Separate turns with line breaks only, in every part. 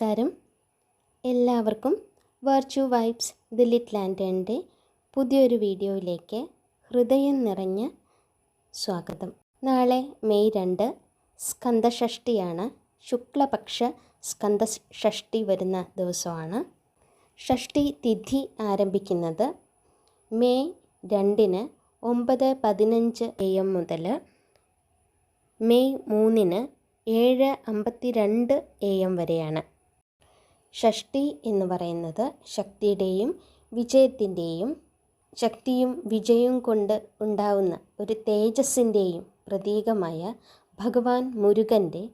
നമസ്കാരം. എല്ലാവർക്കും virtue vibes the lit ലാൻഡേണിന്റെ പുതിയൊരു വീഡിയോയിലേക്ക് ഹൃദയം നിറഞ്ഞ സ്വാഗതം. നാളെ മെയ് രണ്ട് സ്കന്ദഷഷ്ടിയാണ് ശുക്ലപക്ഷ സ്കന്ദഷഷ്ടി വരുന്ന ദിവസമാണ്. ഷഷ്ടി തിഥി ആരംഭിക്കുന്നത് മെയ് രണ്ടിന് ഒമ്പത് പതിനഞ്ച് എ എം മുതൽ മെയ് മൂന്നിന് ഏഴ് അമ്പത്തി രണ്ട് എ എം വരെയാണ്. ഷഷ്ടി എന്ന് പറയുന്നത് ശക്തിയുടെയും വിജയത്തിന്റെയും ശക്തിയും വിജയവും കൊണ്ട് ഉണ്ടാവുന്ന ഒരു തേജസ്സിന്റെയും പ്രതീകമായ ഭഗവാൻ മുരുകന്റെ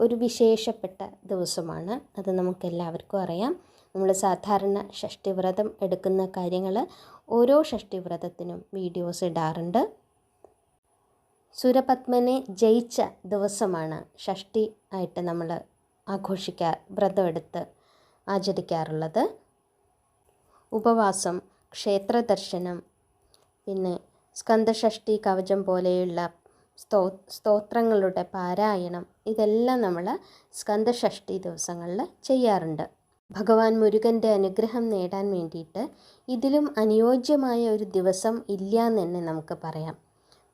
ഒരു വിശേഷപ്പെട്ട ദിവസമാണ്. അത് നമുക്കെല്ലാവർക്കും അറിയാം. നമ്മൾ സാധാരണ ഷഷ്ടിവ്രതം എടുക്കുന്ന കാര്യങ്ങൾ ഓരോ ഷഷ്ടിവ്രതത്തിനും വീഡിയോസ് ഇടാറുണ്ട്. സുരപത്മനെ ജയിച്ച ദിവസമാണ് ഷഷ്ടി ആയിട്ട് നമ്മൾ ആഘോഷിക്കാ വ്രതമെടുത്ത് ആചരിക്കാറുള്ളത്. ഉപവാസം ക്ഷേത്ര ദർശനം പിന്നെ സ്കന്ദഷഷ്ടി കവചം പോലെയുള്ള സ്തോ സ്തോത്രങ്ങളുടെ പാരായണം. ഇതെല്ലാം നമ്മൾ സ്കന്ദഷഷ്ടി ദിവസങ്ങളിൽ ചെയ്യാറുണ്ട്. ഭഗവാൻ മുരുകന്റെ അനുഗ്രഹം നേടാൻ വേണ്ടിയിട്ട് ഇതിലും അനുയോജ്യമായ ഒരു ദിവസം ഇല്ല എന്ന് തന്നെ നമുക്ക് പറയാം.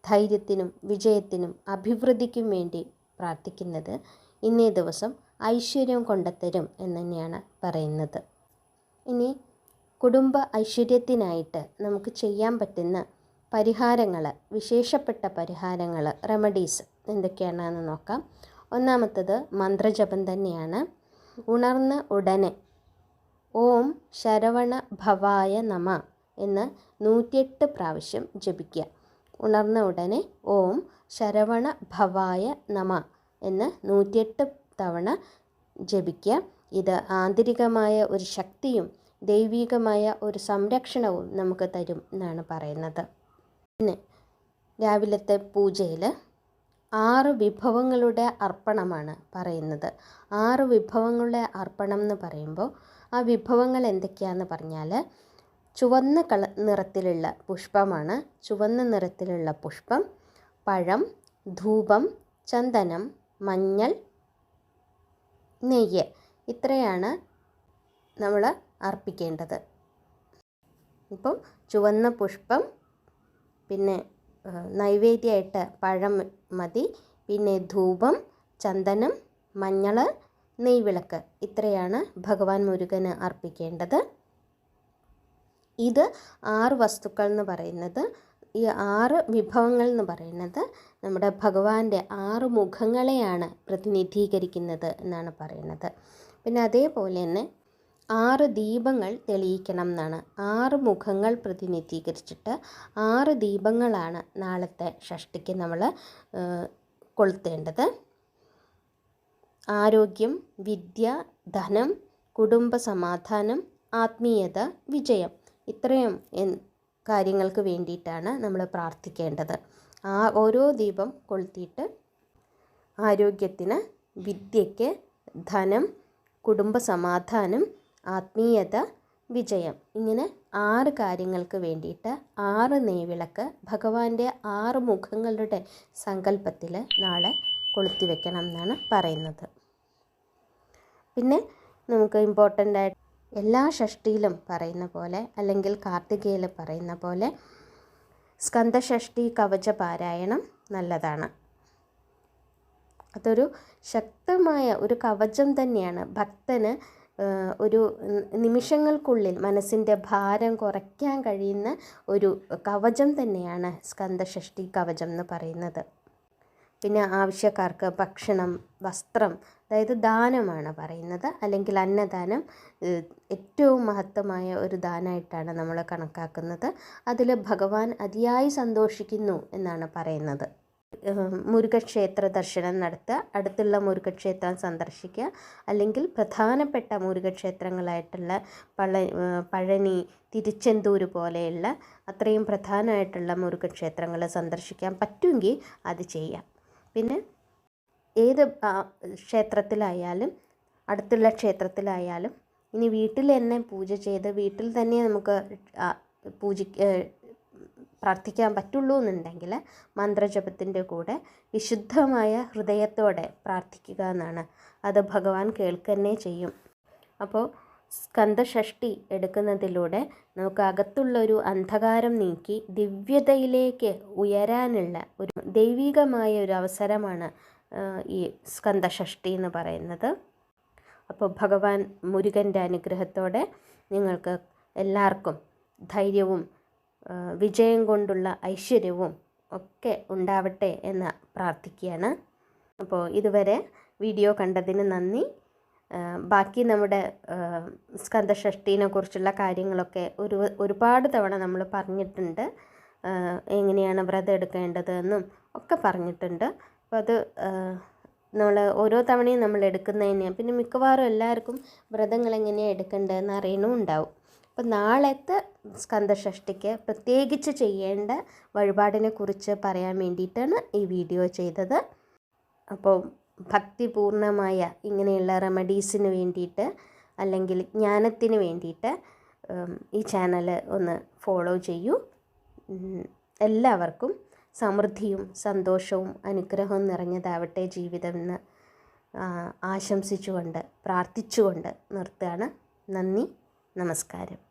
ധൈര്യത്തിനും വിജയത്തിനും അഭിവൃദ്ധിക്കും വേണ്ടി പ്രാർത്ഥിക്കുന്നത് ഇന്നേ ദിവസം ഐശ്വര്യം കൊണ്ടെത്തരും എന്ന് തന്നെയാണ് പറയുന്നത്. ഇനി കുടുംബ ഐശ്വര്യത്തിനായിട്ട് നമുക്ക് ചെയ്യാൻ പറ്റുന്ന പരിഹാരങ്ങൾ വിശേഷപ്പെട്ട പരിഹാരങ്ങൾ റെമഡീസ് എന്തൊക്കെയാണെന്ന് നോക്കാം. ഒന്നാമത്തത് മന്ത്രജപം തന്നെയാണ്. ഉണർന്ന ഉടനെ ഓം ശരവണ ഭവായ നമ എന്ന് നൂറ്റിയെട്ട് പ്രാവശ്യം ജപിക്കുക. ഉണർന്ന ഉടനെ ഓം ശരവണ ഭവായ നമ എന്ന് നൂറ്റിയെട്ട് തവണ ജപിക്കുക. ഇത് ആന്തരികമായ ഒരു ശക്തിയും ദൈവികമായ ഒരു സംരക്ഷണവും നമുക്ക് തരും എന്നാണ് പറയുന്നത്. പിന്നെ രാവിലത്തെ പൂജയിൽ ആറ് വിഭവങ്ങളുടെ അർപ്പണമാണ് പറയുന്നത്. ആറ് വിഭവങ്ങളുടെ അർപ്പണം എന്ന് പറയുമ്പോൾ ആ വിഭവങ്ങൾ എന്തൊക്കെയാണെന്ന് പറഞ്ഞാൽ ചുവന്ന കള നിറത്തിലുള്ള പുഷ്പമാണ്. ചുവന്ന നിറത്തിലുള്ള പുഷ്പം പഴം ധൂപം ചന്ദനം മഞ്ഞൾ നെയ്യ്. ഇത്രയാണ് നമ്മൾ അർപ്പിക്കേണ്ടത്. ഇപ്പം ചുവന്ന പുഷ്പം പിന്നെ നൈവേദ്യമായിട്ട് പഴം മതി. പിന്നെ ധൂപം ചന്ദനം മഞ്ഞൾ നെയ്വിളക്ക്. ഇത്രയാണ് ഭഗവാൻ മുരുകന് അർപ്പിക്കേണ്ടത്. ഇത് ആറ് വസ്തുക്കൾ എന്ന് പറയുന്നത് ഈ ആറ് വിഭവങ്ങൾ എന്ന് പറയുന്നത് നമ്മുടെ ഭഗവാന്റെ ആറ് മുഖങ്ങളെയാണ് പ്രതിനിധീകരിക്കുന്നത് എന്നാണ് പറയുന്നത്. പിന്നെ അതേപോലെ തന്നെ ആറ് ദീപങ്ങൾ തെളിയിക്കണം എന്നാണ്. ആറ് മുഖങ്ങൾ പ്രതിനിധീകരിച്ചിട്ട് ആറ് ദീപങ്ങളാണ് നാളത്തെ ഷഷ്ടിക്ക് നമ്മൾ കൊളുത്തേണ്ടത്. ആരോഗ്യം വിദ്യ ധനം കുടുംബ സമാധാനം ആത്മീയത വിജയം. ഇത്രയും കാര്യങ്ങൾക്ക് വേണ്ടിയിട്ടാണ് നമ്മൾ പ്രാർത്ഥിക്കേണ്ടത്. ആ ഓരോ ദീപം കൊളുത്തിയിട്ട് ആരോഗ്യത്തിന് വിദ്യയ്ക്ക് ധനം കുടുംബ സമാധാനം ആത്മീയത വിജയം ഇങ്ങനെ ആറ് കാര്യങ്ങൾക്ക് വേണ്ടിയിട്ട് ആറ് നെയ്വിളക്ക് ഭഗവാന്റെ ആറ് മുഖങ്ങളുടെ സങ്കല്പത്തിൽ നാളെ കൊളുത്തി വെക്കണം എന്നാണ് പറയുന്നത്. പിന്നെ നമുക്ക് ഇമ്പോർട്ടന്റ് ആയിട്ട് എല്ലാ ഷഷ്ടിയിലും പറയുന്ന പോലെ അല്ലെങ്കിൽ കാർത്തികയിൽ പറയുന്ന പോലെ സ്കന്ധഷഷ്ടി കവച പാരായണം നല്ലതാണ്. അതൊരു ശക്തമായ ഒരു കവചം തന്നെയാണ്. ഭക്തന് ഒരു നിമിഷങ്ങൾക്കുള്ളിൽ മനസ്സിന്റെ ഭാരം കുറയ്ക്കാൻ കഴിയുന്ന ഒരു കവചം തന്നെയാണ് സ്കന്ധഷഷ്ടി കവചം എന്ന് പറയുന്നത്. പിന്നെ ആവശ്യക്കാർക്ക് ഭക്ഷണം വസ്ത്രം അതായത് ദാനമാണ് പറയുന്നത്. അല്ലെങ്കിൽ അന്നദാനം ഏറ്റവും മഹത്തമായ ഒരു ദാനമായിട്ടാണ് നമ്മൾ കണക്കാക്കുന്നത്. അതിൽ ഭഗവാൻ അതിയായി സന്തോഷിക്കുന്നു എന്നാണ് പറയുന്നത്. മുരുകക്ഷേത്ര ദർശനം നടത്തുക അടുത്തുള്ള മുരുകക്ഷേത്രം സന്ദർശിക്കുക അല്ലെങ്കിൽ പ്രധാനപ്പെട്ട മുരുകക്ഷേത്രങ്ങളായിട്ടുള്ള പള പഴനി തിരുച്ചെന്തൂർ പോലെയുള്ള അത്രയും പ്രധാനമായിട്ടുള്ള മുരുകക്ഷേത്രങ്ങൾ സന്ദർശിക്കാൻ പറ്റുമെങ്കിൽ അത് ചെയ്യാം. പിന്നെ ഏത് ക്ഷേത്രത്തിലായാലും അടുത്തുള്ള ക്ഷേത്രത്തിലായാലും ഇനി വീട്ടിൽ തന്നെ പൂജ ചെയ്ത് വീട്ടിൽ തന്നെ നമുക്ക് പൂജ പ്രാർത്ഥിക്കാൻ പറ്റുള്ളൂ എന്നുണ്ടെങ്കിൽ മന്ത്രജപത്തിന്റെ കൂടെ വിശുദ്ധമായ ഹൃദയത്തോടെ പ്രാർത്ഥിക്കുക എന്നാണ്. അത് ഭഗവാൻ കേൾക്കന്നെ ചെയ്യും. അപ്പോൾ സ്കന്ദഷഷ്ടി എടുക്കുന്നതിലൂടെ നമുക്ക് അകത്തുള്ള ഒരു അന്ധകാരം നീക്കി ദിവ്യതയിലേക്ക് ഉയരാനുള്ള ഒരു ദൈവികമായ ഒരു അവസരമാണ് ഈ സ്കന്ധഷഷ്ടി എന്ന് പറയുന്നത്. അപ്പോൾ ഭഗവാൻ മുരുകന്റെ അനുഗ്രഹത്തോടെ നിങ്ങൾക്ക് എല്ലാവർക്കും ധൈര്യവും വിജയം കൊണ്ടുള്ള ഐശ്വര്യവും ഒക്കെ ഉണ്ടാവട്ടെ എന്ന് പ്രാർത്ഥിക്കുകയാണ്. അപ്പോൾ ഇതുവരെ വീഡിയോ കണ്ടതിന് നന്ദി. ബാക്കി നമ്മുടെ സ്കന്ധഷഷ്ടിനെ കുറിച്ചുള്ള കാര്യങ്ങളൊക്കെ ഒരു ഒരുപാട് തവണ നമ്മൾ പറഞ്ഞിട്ടുണ്ട്. എങ്ങനെയാണ് വ്രതം എടുക്കേണ്ടതെന്നും ഒക്കെ പറഞ്ഞിട്ടുണ്ട്. അപ്പോൾ അത് നമ്മൾ ഓരോ തവണയും നമ്മൾ എടുക്കുന്നതിന് പിന്നെ മിക്കവാറും എല്ലാവർക്കും വ്രതങ്ങൾ എങ്ങനെയാണ് എടുക്കേണ്ടതെന്ന് അറിയണമുണ്ടാവും അപ്പോൾ നാളത്തെ സ്കന്ധഷഷ്ടിക്ക് പ്രത്യേകിച്ച് ചെയ്യേണ്ട വഴിപാടിനെ കുറിച്ച് പറയാൻ വേണ്ടിയിട്ടാണ് ഈ വീഡിയോ ചെയ്തത്. അപ്പോൾ ഭക്തിപൂർണമായ ഇങ്ങനെയുള്ള റെമഡീസിന് വേണ്ടിയിട്ട് അല്ലെങ്കിൽ ജ്ഞാനത്തിന് വേണ്ടിയിട്ട് ഈ ചാനൽ ഒന്ന് ഫോളോ ചെയ്യൂ. എല്ലാവർക്കും സമൃദ്ധിയും സന്തോഷവും അനുഗ്രഹവും നിറഞ്ഞതാവട്ടെ ജീവിതം എന്ന് ആശംസിച്ചുകൊണ്ട് പ്രാർത്ഥിച്ചുകൊണ്ട് നിർത്തുകയാണ്. നന്ദി നമസ്കാരം.